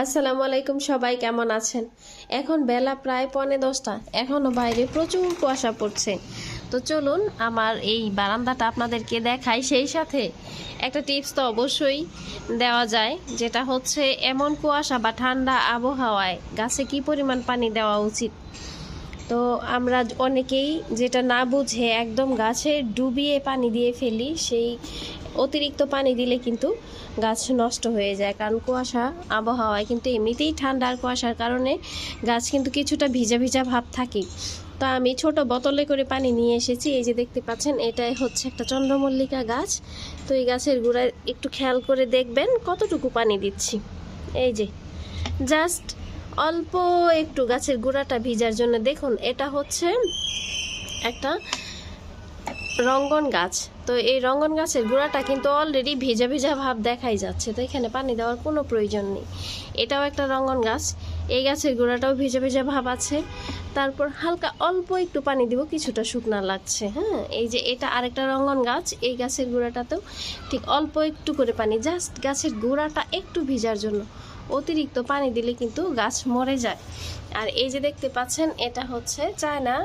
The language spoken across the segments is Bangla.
আসসালামু আলাইকুম সবাই, কেমন আছেন? এখন বেলা প্রায় পৌনে দশটা। এখনও বাইরে প্রচুর কুয়াশা পড়ছে। তো চলুন, আমার এই বারান্দাটা আপনাদেরকে দেখাই। সেই সাথে একটা টিপস তো অবশ্যই দেওয়া যায়, যেটা হচ্ছে এমন কুয়াশা বা ঠান্ডা আবহাওয়ায় গাছে কি পরিমাণ পানি দেওয়া উচিত? তো আমরা অনেকেই যেটা না বুঝে একদম গাছে ডুবিয়ে পানি দিয়ে ফেলি, সেই অতিরিক্ত পানি দিলে কিন্তু গাছ নষ্ট হয়ে যায়। কারণ কুয়াশা, আবহাওয়ায় কিন্তু এমনিতেই ঠান্ডা আর কুয়াশার কারণে গাছ কিন্তু কিছুটা ভিজা ভিজা ভাব থাকে। তো আমি ছোট বোতলে করে পানি নিয়ে এসেছি। এই যে দেখতে পাচ্ছেন, এটাই হচ্ছে একটা চন্দ্রমল্লিকা গাছ। তো এই গাছের গোড়ায় একটু খেয়াল করে দেখবেন কতটুকু পানি দিচ্ছি। এই যে, জাস্ট অল্প একটু গাছের গোড়াটা ভিজার জন্য দেখুন, এটা হচ্ছে একটা রঙ্গন গাছ। তো এই রঙ্গন গাছের গোড়াটা কিন্তু অলরেডি ভেজা ভেজা ভাব দেখাই যাচ্ছে, তো এখানে পানি দেওয়ার কোনো প্রয়োজন নেই। এটাও একটা রঙ্গন গাছ, এই গাছের গোড়াটাও ভেজা ভেজা ভাব আছে। তারপর হালকা অল্প একটু পানি দিব, কিছুটা শুকনা লাগছে হ্যাঁ? এই যে এটা আরেকটা রঙ্গন গাছ, এই গাছের গোড়াটাতেও ঠিক অল্প একটু করে পানি, জাস্ট গাছের গোড়াটা একটু ভিজার জন্য অতিরিক্ত পানি দিলে কিন্তু গাছ মরে যায়। আর এই যে দেখতে পাচ্ছেন, এটা হচ্ছে চায়না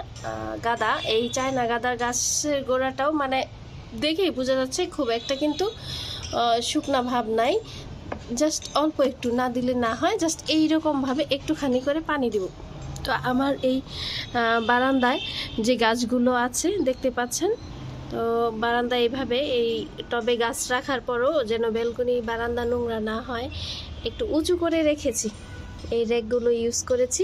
গাদা। এই চায়না গাদার গাছের গোড়াটাও মানে দেখেই বোঝা যাচ্ছে খুব একটা কিন্তু শুকনা ভাব নাই। জাস্ট অল্প একটু না দিলে না হয়, জাস্ট এইরকমভাবে একটুখানি করে পানি দিব। তো আমার এই বারান্দায় যে গাছগুলো আছে, দেখতে পাচ্ছেন? তো বারান্দা এইভাবে, এই টবে গাছ রাখার পরও যেন বেলকনি, বারান্দা নোংরা না হয়, একটু উঁচু করে রেখেছি। এই র্যাকগুলো ইউজ করেছি,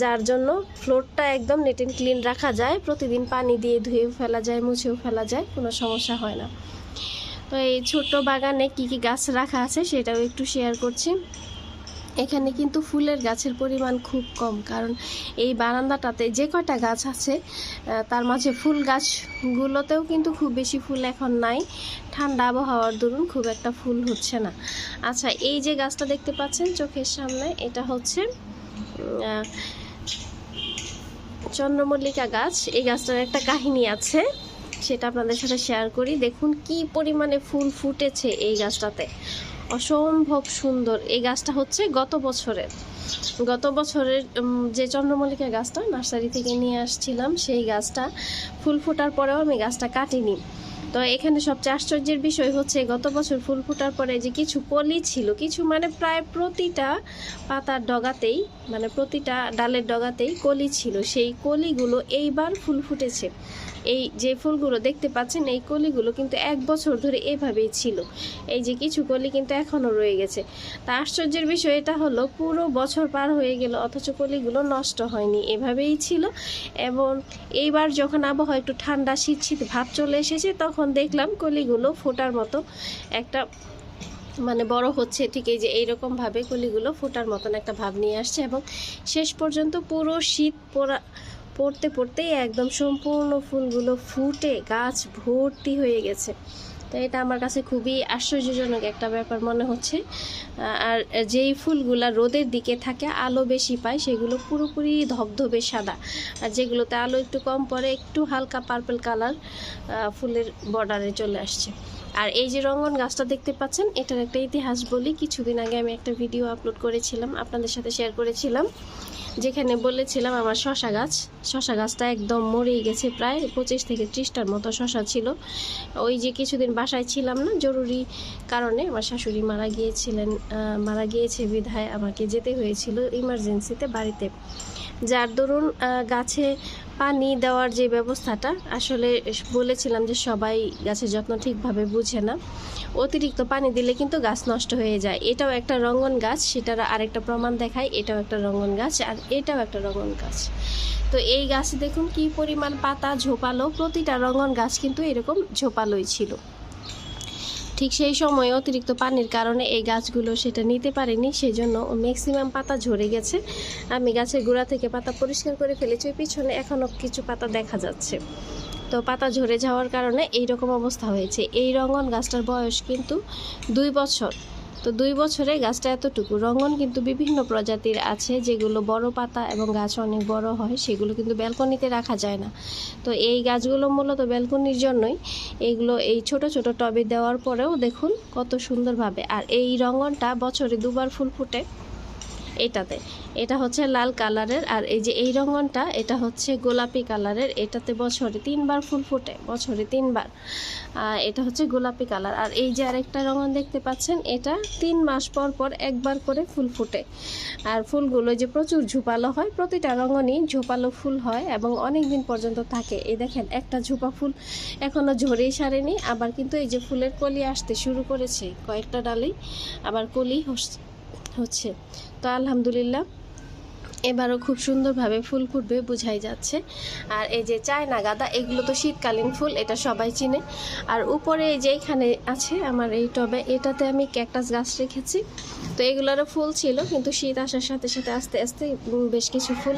যার জন্য ফ্লোরটা একদম নেট অ্যান্ড ক্লিন রাখা যায়। প্রতিদিন পানি দিয়ে ধুয়েও ফেলা যায়, মুছেও ফেলা যায়, কোনো সমস্যা হয় না। তো এই ছোট্ট বাগানে কি কি গাছ রাখা আছে সেটাও একটু শেয়ার করছি। এখানে কিন্তু ফুলের গাছের পরিমাণ খুব কম, কারণ এই বারান্দাটাতে যে কয়টা গাছ আছে তার মাঝে ফুল গাছগুলোতেও কিন্তু খুব বেশি ফুল এখন নাই। ঠান্ডা আবহাওয়ার দরুন খুব একটা ফুল হচ্ছে না। আচ্ছা এই যে গাছটা দেখতে পাচ্ছেন চোখের সামনে, এটা হচ্ছে চন্দ্রমল্লিকা গাছ। এই গাছটার একটা কাহিনী আছে, সেটা আপনাদের সাথে শেয়ার করি। দেখুন কি পরিমাণে ফুল ফুটেছে এই গাছটাতে। অসম্ভব সুন্দর। এই গাছটা হচ্ছে গত বছরের। গত বছরের যে চন্দ্রমল্লিকা গাছটা নার্সারি থেকে নিয়ে আসছিলাম, সেই গাছটা ফুল ফোটার পরেও আমি গাছটা কাটিনি। তো এখানে সবচেয়ে আশ্চর্যের বিষয় হচ্ছে, গত বছর ফুল ফোটার পরে যে কিছু কলি ছিল, কিছু মানে প্রায় প্রতিটা পাতার ডগাতেই মানে প্রতিটা ডালের ডগাতেই কলি ছিল। সেই কলিগুলো এইবার ফুল ফুটেছে। এই যে ফুলগুলো দেখতে পাচ্ছেন, এই কলিগুলো কিন্তু এক বছর ধরে এভাবেই ছিল। এই যে কিছু কলি কিন্তু এখনও রয়ে গেছে। তা আশ্চর্যের বিষয় এটা হলো, পুরো বছর পার হয়ে গেল, অথচ কলিগুলো নষ্ট হয়নি, এভাবেই ছিল। এবং এইবার যখন আবহাওয়া একটু ঠান্ডা শীত শীত ভাব চলে এসেছে, তখন দেখলাম কলিগুলো ফোটার মতো একটা মানে বড় হচ্ছে, ঠিক এই যে এইরকম ভাবে কলিগুলো ফোটার মতন একটা ভাব নিয়ে আসছে। এবং শেষ পর্যন্ত পুরো শীত পড়া পড়তে পড়তেই একদম সম্পূর্ণ ফুলগুলো ফুটে গাছ ভর্তি হয়ে গেছে। তো এটা আমার কাছে খুবই আশ্চর্যজনক একটা ব্যাপার মনে হচ্ছে। আর যেই ফুলগুলা রোদের দিকে থাকে, আলো বেশি পায়, সেগুলো পুরোপুরি ধবধবে সাদা। আর যেগুলোতে আলো একটু কম পড়ে, একটু হালকা পার্পল কালার ফুলের বর্ডারে চলে আসছে। আর এই যে রঙ্গন গাছটা দেখতে পাচ্ছেন, এটার একটা ইতিহাস বলি। কিছুদিন আগে আমি একটা ভিডিও আপলোড করেছিলাম, আপনাদের সাথে শেয়ার করেছিলাম, যেখানে বলেছিলাম আমার শশা গাছ, শশা গাছটা একদম মরেই গেছে, প্রায় পঁচিশ থেকে ত্রিশটার মতো শশা ছিল। ওই যে কিছুদিন বাসায় ছিলাম না, জরুরি কারণে আমার শাশুড়ি মারা গিয়েছিলেন মারা গিয়েছে বিধায় আমাকে যেতে হয়েছিল ইমার্জেন্সিতে বাড়িতে। যার দরুন গাছে পানি দেওয়ার যে ব্যবস্থাটা, আসলে বলেছিলাম যে সবাই গাছের যত্ন ঠিকভাবে বুঝে না। অতিরিক্ত পানি দিলে কিন্তু গাছ নষ্ট হয়ে যায়। এটাও একটা রঙন গাছ, সেটার আরেকটা প্রমাণ দেখায় এটাও একটা রঙন গাছ আর এটাও একটা রঙন গাছ। তো এই গাছ দেখুন কি পরিমাণ পাতা ঝোপালো। প্রতিটা রঙন গাছ কিন্তু এরকম ঝোপালোই ছিল। ঠিক সেই সময় অতিরিক্ত পানির কারণে এই গাছগুলো সেটা নিতে পারেনি সেই জন্য ম্যাক্সিমাম পাতা ঝরে গেছে। আমি গাছের গোড়া থেকে পাতা পরিষ্কার করে ফেলেছি, ওই পিছনে এখনও কিছু পাতা দেখা যাচ্ছে। তো পাতা ঝরে যাওয়ার কারণে এই রকম অবস্থা হয়েছে। এই রঙন গাছটার বয়স কিন্তু দুই বছর। তো দুই বছরে গাছটা এতটুকু। রঙন কিন্তু বিভিন্ন প্রজাতির আছে, যেগুলো বড় পাতা এবং গাছ অনেক বড় হয়, সেগুলো কিন্তু ব্যালকনিতে রাখা যায় না। তো এই গাছগুলো মূলত ব্যালকনির জন্যই এইগুলো এই ছোট ছোট টবে দেওয়ার পরেও দেখুন কত সুন্দরভাবে। আর এই রঙনটা বছরে দুবার ফুল ফুটে। এটাতে। এটা হচ্ছে লাল কালারের, আর এই যে এই রঙনটা এটা হচ্ছে গোলাপি কালারের। এটাতে বছরে তিনবার ফুল ফোটে, বছরে তিনবার। এটা হচ্ছে গোলাপি কালার। আর এই যে আরেকটা রঙন দেখতে পাচ্ছেন, এটা তিন মাস পর পর একবার করে ফুল ফোটে। আর ফুলগুলো যে প্রচুর ঝোপালো হয়, প্রতিটা রঙনই ঝোপালো ফুল হয় এবং অনেক দিন পর্যন্ত থাকে। এই দেখেন, একটা ঝোপা ফুল এখনও ঝরেই সারেনি, আবার কিন্তু এই যে ফুলের কলি আসতে শুরু করেছে। কয়েকটা ডালেই আবার কলি হচ্ছে। তো আলহামদুলিল্লাহ, এবারও খুব সুন্দরভাবে ফুল ফুটবে বোঝাই যাচ্ছে। আর এই যে চায়না গাঁদা, এগুলো তো শীতকালীন ফুল, এটা সবাই চিনে। আর উপরে এই যে এখানে আছে আমার এই টবে, এটাতে আমি ক্যাকটাস গাছ রেখেছি। তো এগুলোরও ফুল ছিল, কিন্তু শীত আসার সাথে সাথে আস্তে আস্তে বেশ কিছু ফুল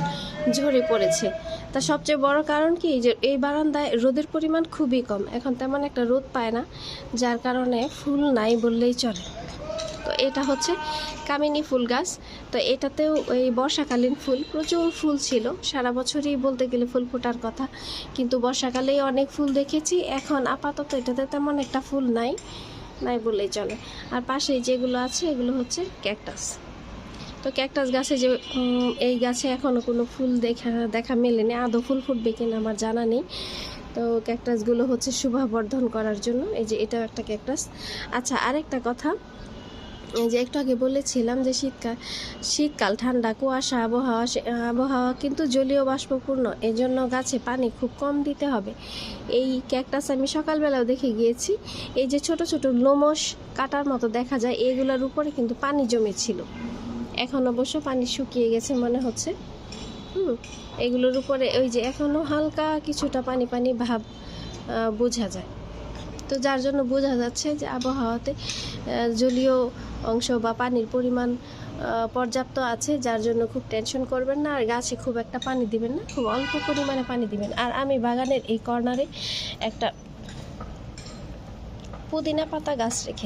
ঝরে পড়েছে। তা সবচেয়ে বড় কারণ কি যে এই বারান্দায় রোদের পরিমাণ খুবই কম। এখন তেমন একটা রোদ পায় না, যার কারণে ফুল নাই বললেই চলে। তো এটা হচ্ছে কামিনী ফুল গাছ। তো এটাতেও এই বর্ষাকালীন ফুল, প্রচুর ফুল ছিল। সারা বছরই বলতে গেলে ফুল ফোটার কথা। কিন্তু বর্ষাকালেই অনেক ফুল দেখেছি। এখন আপাতত এটাতে তেমন একটা ফুল নাই নাই বলেই চলে। আর পাশে যেগুলো আছে, এগুলো হচ্ছে ক্যাকটাস। তো ক্যাকটাস গাছে যে এই গাছে এখনও কোনো ফুল দেখা দেখা মেলেনি। আদৌ ফুল ফুটবে কিনা আমার জানা নেই। তো ক্যাকটাসগুলো হচ্ছে শোভাবর্ধন করার জন্য। এই যে এটাও একটা ক্যাকটাস। আচ্ছা আরেকটা কথা। যে একটু আগে বলেছিলাম যে শীতকাল শীতকাল ঠান্ডা, কুয়াশা, আবহাওয়া আবহাওয়া কিন্তু জলীয় বাষ্পপূর্ণ। এই জন্য গাছে পানি খুব কম দিতে হবে। এই ক্যাকটাস আমি সকালবেলাও দেখে গিয়েছি। এই যে ছোট ছোট লোমস কাটার মতো দেখা যায়, এগুলোর উপরে কিন্তু পানি জমেছিল। এখন অবশ্য পানি শুকিয়ে গেছে মনে হচ্ছে। হুম, এগুলোর উপরে ওই যে এখনও হালকা কিছুটা পানি পানি ভাব বোঝা যায়। তো যার জন্য বোঝা যাচ্ছে যে আবহাওয়াতে জলীয় অংশ বা পানির পরিমাণ পর্যাপ্ত আছে, যার জন্য খুব টেনশন করবেন না। আর গাছে খুব একটা পানি দিবেন না, খুব অল্প পরিমাণে পানি দিবেন। আর আমি বাগানের এই কর্নারে একটা পুদিনা পাতা গাছ রেখে